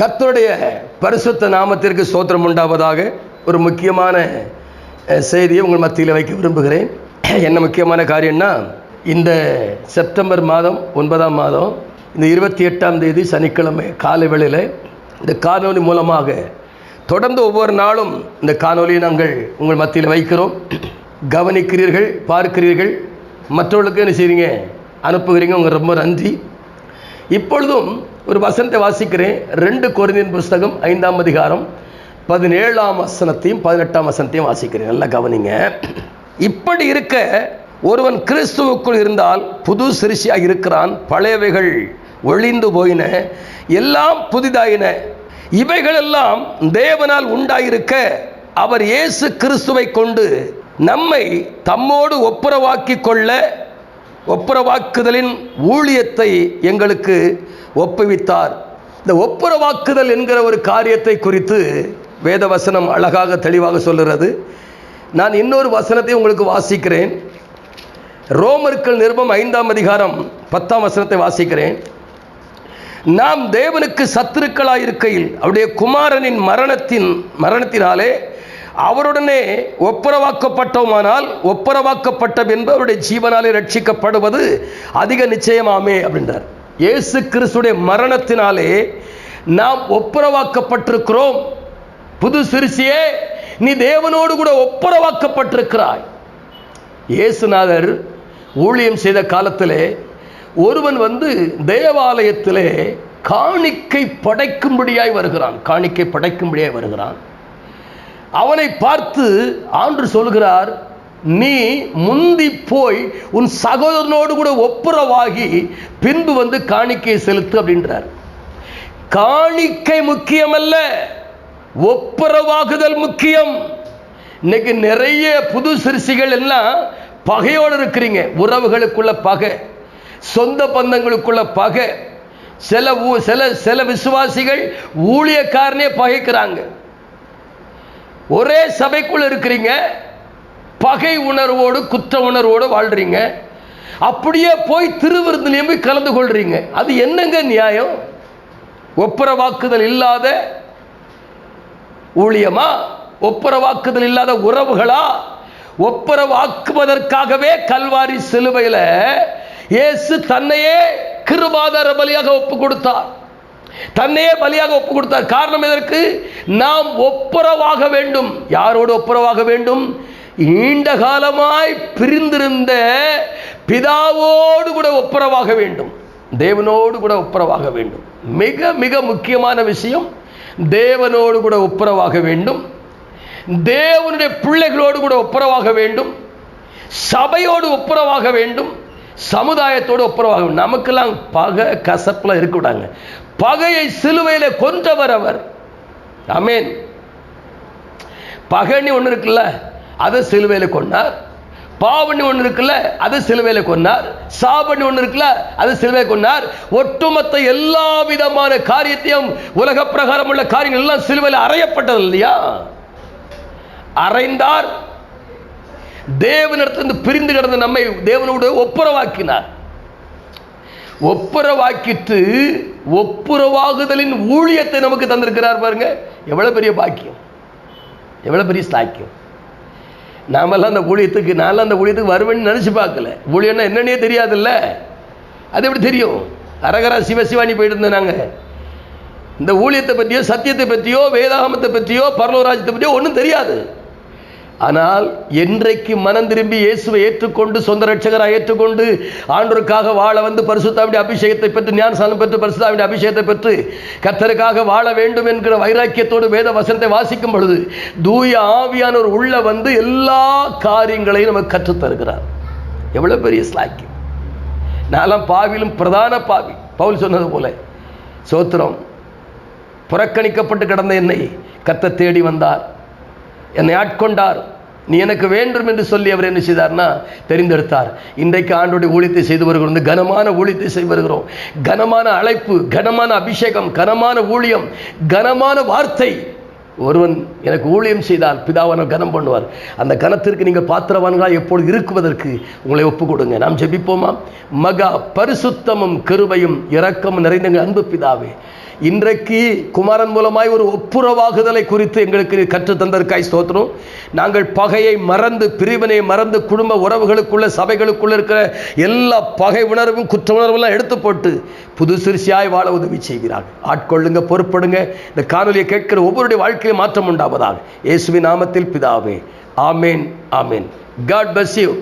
கர்த்தருடைய பரிசுத்த நாமத்திற்கு சோத்திரம் உண்டாவதாக ஒரு முக்கியமான செய்தியை உங்கள் மத்தியில் வைக்க விரும்புகிறேன். என்ன முக்கியமான காரியம்னா இந்த செப்டம்பர் மாதம் ஒன்பதாம் மாதம் இந்த இருபத்தி எட்டாம் தேதி சனிக்கிழமை காலை வேளையில் இந்த காணொலி மூலமாக தொடர்ந்து ஒவ்வொரு நாளும் இந்த காணொலியை நாங்கள் உங்கள் மத்தியில் வைக்கிறோம். கவனிக்கிறீர்கள் பார்க்கிறீர்கள். மற்றவர்களுக்கு என்ன செய்கிறீங்க அனுப்புகிறீங்க. உங்கள் ரொம்ப நன்றி. இப்பொழுதும் ஒரு வசனத்தை வாசிக்கிறேன். ரெண்டு குறைந்தின் புஸ்தகம் ஐந்தாம் அதிகாரம் பதினேழாம் வசனத்தையும் பதினெட்டாம் வசனத்தையும் வாசிக்கிறேன். நல்லா கவனிங்க. இப்படி இருக்க ஒருவன் கிறிஸ்துவுக்குள் இருந்தால் புது சிறுசியாக இருக்கிறான் பழையவைகள் ஒளிந்து போயின எல்லாம் புதிதாயின. இவைகளெல்லாம் தேவனால் உண்டாயிருக்க அவர் இயேசு கிறிஸ்துவை கொண்டு நம்மை தம்மோடு ஒப்புரவாக்கி கொள்ள ஒப்புரவாக்குதலின் ஊழியத்தை எங்களுக்கு ஒப்புவித்தார். இந்த ஒப்புரவாக்குதல் என்கிற ஒரு காரியத்தை குறித்து வேதவசனம் அழகாக தெளிவாக சொல்லுகிறது. நான் இன்னொரு வசனத்தை உங்களுக்கு வாசிக்கிறேன். ரோமர்கள் நிருபம் ஐந்தாம் அதிகாரம் பத்தாம் வசனத்தை வாசிக்கிறேன். நாம் தேவனுக்கு சத்துருக்களாயிருக்கையில் அவருடைய குமாரனின் மரணத்தின் மரணத்தினாலே அவருடனே ஒப்புரவாக்கப்பட்டோமானால் ஒப்புரவாக்கப்பட்ட பின்பு அவருடைய ஜீவனாலே ரட்சிக்கப்படுவது அதிக நிச்சயமாமே அப்படின்றார். இயேசு கிறிஸ்துடைய மரணத்தினாலே நாம் ஒப்புரவாக்கப்பட்டிருக்கிறோம். புது சிறுசியே நீ தேவனோடு கூட ஒப்புரவாக்கப்பட்டிருக்கிறாய். இயேசுநாதர் ஊழியம் செய்த காலத்திலே ஒருவன் வந்து தேவாலயத்திலே காணிக்கை படைக்கும்படியாய் வருகிறான். காணிக்கை படைக்கும்படியாய் வருகிறான். அவனை பார்த்து ஆண்டு சொல்கிறார் நீ முந்தி போய் உன் சகோதரனோடு கூட ஒப்புரவாகி பின்பு வந்து காணிக்கை செலுத்து அப்படின்றார். காணிக்கை முக்கியமல்ல ஒப்புரவாகுதல் முக்கியம். இன்னைக்கு நிறைய புது சிறுசிகள் எல்லாம் பகையோடு இருக்கிறீங்க. உறவுகளுக்குள்ள பகை சொந்த பந்தங்களுக்குள்ள பகை. சில ஊ- சில சில விசுவாசிகள் ஊழியக்காரனே பகைக்கிறாங்க. ஒரே சபைக்குள் இருக்கிறீங்க. பகை உணர்வோடு குற்ற உணர்வோடு வாழ்றீங்க. அப்படியே போய் திருவிருந்திலையும் போய் கலந்து கொள்றீங்க. அது என்னங்க நியாயம்? ஒப்புரவாக்குதல் இல்லாத ஊழியமா? ஒப்புரவாக்குதல் இல்லாத உறவுகளா? ஒப்புரவாக்குவதற்காகவே கல்வாரி சிலுவையில் இயேசு தன்னையே கிருபாதார பலியாக ஒப்பு கொடுத்தார் தன்னையே பலியாக ஒப்பு கொடுத்தார். காரணம் எதற்கு? நாம் ஒப்புரவாக வேண்டும். யாரோடு ஒப்புரவாக வேண்டும்? நீண்ட காலமாய் பிரிந்திருந்த பிதாவோடு கூட ஒப்புரவாக வேண்டும். தேவனோடு கூட ஒப்புரவாக வேண்டும். மிக மிக முக்கியமான விஷயம் தேவனோடு கூட ஒப்புரவாக வேண்டும். தேவனுடைய பிள்ளைகளோடு கூட ஒப்புரவாக வேண்டும். சபையோடு ஒப்புரவாக வேண்டும். சமுதாயத்தோடு ஒப்புரவாக வேண்டும். நமக்கெல்லாம் பக கசப்பில் இருக்கக்கூடாங்க பகையை சிலுவையில் கொன்றவர் அவர். அமேன் பகனி ஒன்று இருக்குல்ல அதை சிலுவையில் கொண்டார். பாவண்ணி ஒன்று இருக்குல்ல அது சிலுவையில் கொண்டார். சாபண்ணி ஒன்று இருக்குல்ல அது சிலுவையில் கொண்டார். ஒட்டுமொத்த எல்லா விதமான காரியத்தையும் உலக பிரகாரம் உள்ள காரியங்கள் எல்லாம் சிலுவையில் அறையப்பட்டது இல்லையா? அறைந்தார். தேவனிடத்திலிருந்து பிரிந்து கிடந்த நம்மை தேவனோடு ஒப்புரவாக்கினார். ஒப்புரவாக்கிட்டு ஒப்புரவாகுதலின் ஊழியத்தை நமக்கு தந்திருக்கிறார் பாருங்க. எவ்வளோ பெரிய பாக்கியம். எவ்வளவு பெரிய சாக்கியம். நாமெல்லாம் அந்த ஊழியத்துக்கு நான்லாம் அந்த ஊழியத்துக்கு வருவேன்னு நினச்சி பார்க்கல. ஊழியம்னா என்னன்னே தெரியாதுல்ல. அது எப்படி தெரியும்? அரகரா சிவசிவானி போயிட்டு இருந்தோம் நாங்கள் இந்த ஊழியத்தை பற்றியோ சத்தியத்தை பற்றியோ வேதாகமத்தை பற்றியோ பரலோராஜ்யத்தை பற்றியோ ஒன்றும் தெரியாது. ஆனால் என்றைக்கு மனம் திரும்பி இயேசுவை ஏற்றுக்கொண்டு சொந்த ரட்சகராக ஏற்றுக்கொண்டு ஆண்டோருக்காக வாழ வந்து பரிசுத்தாவுடைய அபிஷேகத்தை பெற்று ஞானசாலம் பெற்று பரிசுத்தாவுடைய அபிஷேகத்தை பெற்று கத்தருக்காக வாழ வேண்டும் என்கிற வைராக்கியத்தோடு வேத வசனத்தை வாசிக்கும் பொழுது தூய ஆவியானவர் உள்ள வந்து எல்லா காரியங்களையும் நமக்கு கற்றுத் தருகிறார். பெரிய ஸ்லாக்கியம் நான்லாம் பாவிலும் பிரதான பாவி. பவுல் சொன்னது போல சோத்திரம் புறக்கணிக்கப்பட்டு கிடந்த என்னை கத்த தேடி வந்தார். என்னை ஆட்கொண்டார். நீ எனக்கு வேண்டும் என்று சொல்லி அவர் என்ன செய்தார்னா தெரிந்தெடுத்தார். இன்றைக்கு ஆண்டோடைய ஊழியத்தை செய்து வருகிறோம். இந்த கனமான ஊழியத்தை செய்து வருகிறோம். கனமான அழைப்பு கனமான அபிஷேகம் கனமான ஊழியம் கனமான வார்த்தை. ஒருவன் எனக்கு ஊழியம் செய்தால் பிதாவான கனம் பண்ணுவார். அந்த கனத்திற்கு நீங்கள் பாத்திரவான்களாக எப்பொழுது இருக்குவதற்கு உங்களை ஒப்பு கொடுங்க நாம் ஜெபிப்போமா? மகா பரிசுத்தமும் கருவையும் இரக்கமும் நிறைந்த அன்பு பிதாவே. இன்றைக்கு குமாரன் மூலமாய் ஒரு ஒப்புரவாகுதலை குறித்து எங்களுக்கு கற்றுத்தந்ததற்காய் ஸ்தோத்திரம். நாங்கள் பகையை மறந்து பிரிவினை மறந்து குடும்ப உறவுகளுக்குள்ள சபைகளுக்குள்ள இருக்கிற எல்லா பகை உணர்வும் குற்ற உணர்வெல்லாம் எடுத்து போட்டு புது சிறுசியாய் வாழ உதவி செய்கிறார்கள் ஆட்கொள்ளுங்க பொறுப்படுங்க. இந்த காணொலியை கேட்கிற ஒவ்வொருடைய வாழ்க்கையில் மாற்றம் உண்டாவதாக. இயேசுவின் நாமத்தில் பிதாவே. ஆமேன் ஆமேன். God bless you